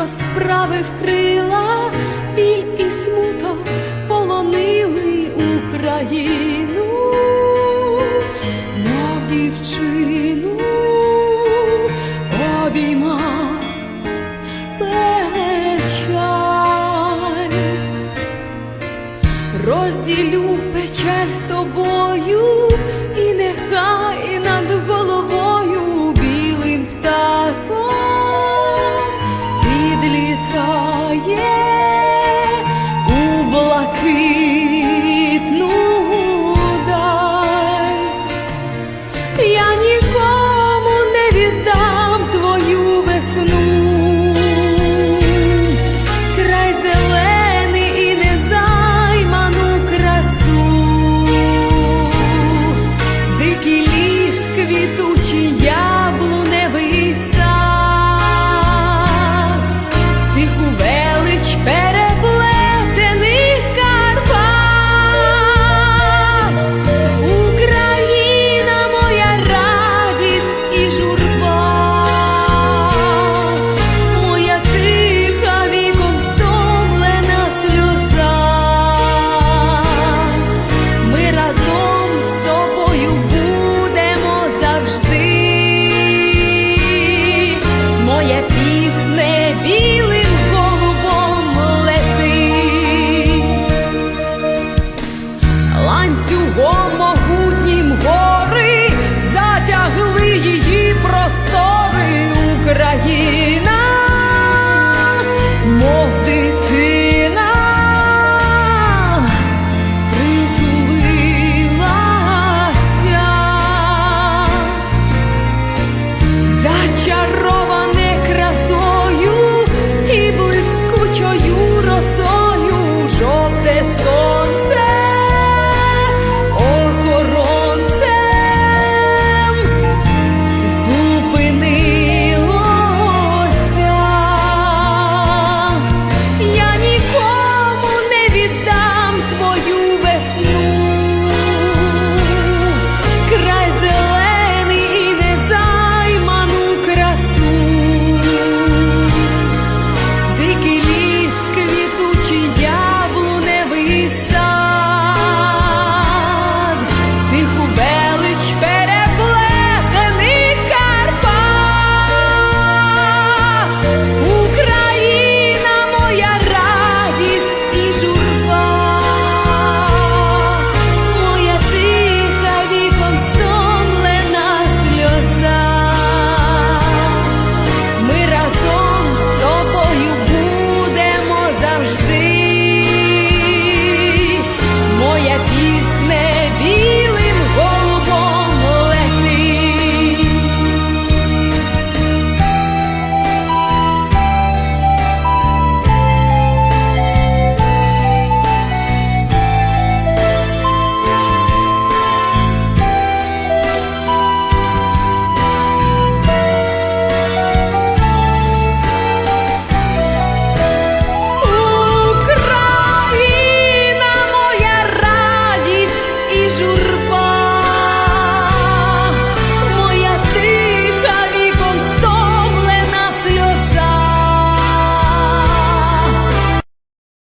розправив крила, біль і смуток полонили Україну, мов дівчину обійма печаль, розділю печаль з тобою.